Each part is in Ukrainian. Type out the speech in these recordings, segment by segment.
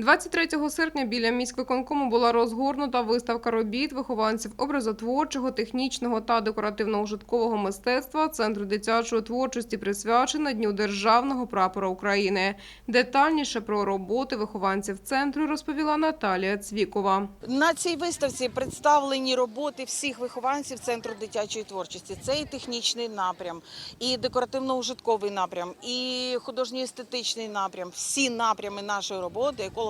23 серпня біля міськвиконкому була розгорнута виставка робіт вихованців образотворчого, технічного та декоративно-ужиткового мистецтва Центру дитячої творчості присвячена Дню Державного прапора України. Детальніше про роботи вихованців центру розповіла Наталія Цвікова. На цій виставці представлені роботи всіх вихованців центру дитячої творчості. Це і технічний напрям, і декоративно-ужитковий напрям, і художньо-естетичний напрям. Всі напрями нашої роботи, еколого-туристичний,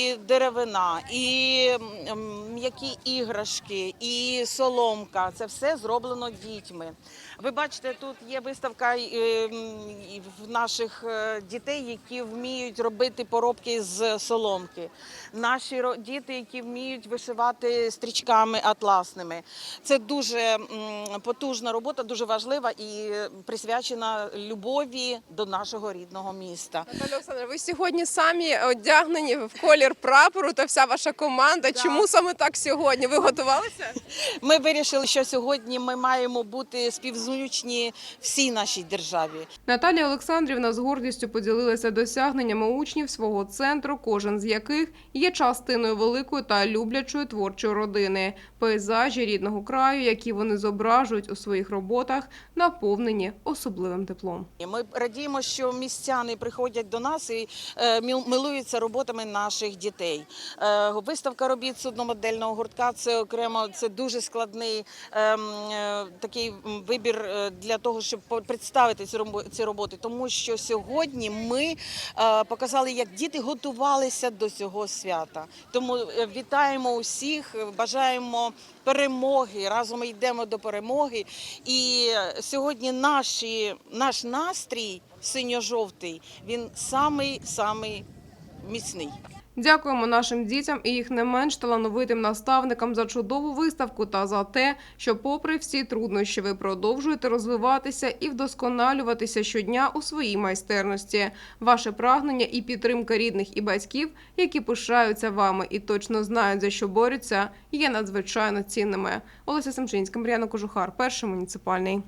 деревина, і м'які іграшки, і соломка. Це все зроблено дітьми. Ви бачите, тут є виставка е, в наших е, дітей, які вміють робити поробки з соломки. Наші діти, які вміють вишивати стрічками атласними. Це дуже потужна робота, дуже важлива і присвячена любові до нашого рідного міста. Наталя Олександровна, ви сьогодні самі одягнені в колір прапору та вся ваша команда. Чому саме так сьогодні? Ви готувалися? Ми вирішили, що сьогодні ми маємо бути співзвучні всій нашій державі. Наталія Олександрівна з гордістю поділилася досягненнями учнів свого центру, кожен з яких є частиною великої та люблячої творчої родини. Пейзажі рідного краю, які вони зображують у своїх роботах, наповнені особливим теплом. Ми радіємо, що містяни приходять до нас і е, милуються роботами наших дітей. Е, Виставка робіт судномодельного гуртка це окремо, це дуже складний ем, е, такий вибір е, для того, щоб представити ці робо- роботи. Тому що сьогодні ми показали, як діти готувалися до цього свята. Тому вітаємо усіх, бажаємо перемоги. Разом йдемо до перемоги. І сьогодні наші, наш настрій синьо-жовтий, він самий самий міцний. Дякуємо нашим дітям і їх не менш талановитим наставникам за чудову виставку та за те, що, попри всі труднощі, ви продовжуєте розвиватися і вдосконалюватися щодня у своїй майстерності. Ваше прагнення і підтримка рідних і батьків, які пишаються вами і точно знають за що борються, є надзвичайно цінними. Олеся Семчинська, Мар'яна Кожухар, перший муніципальний.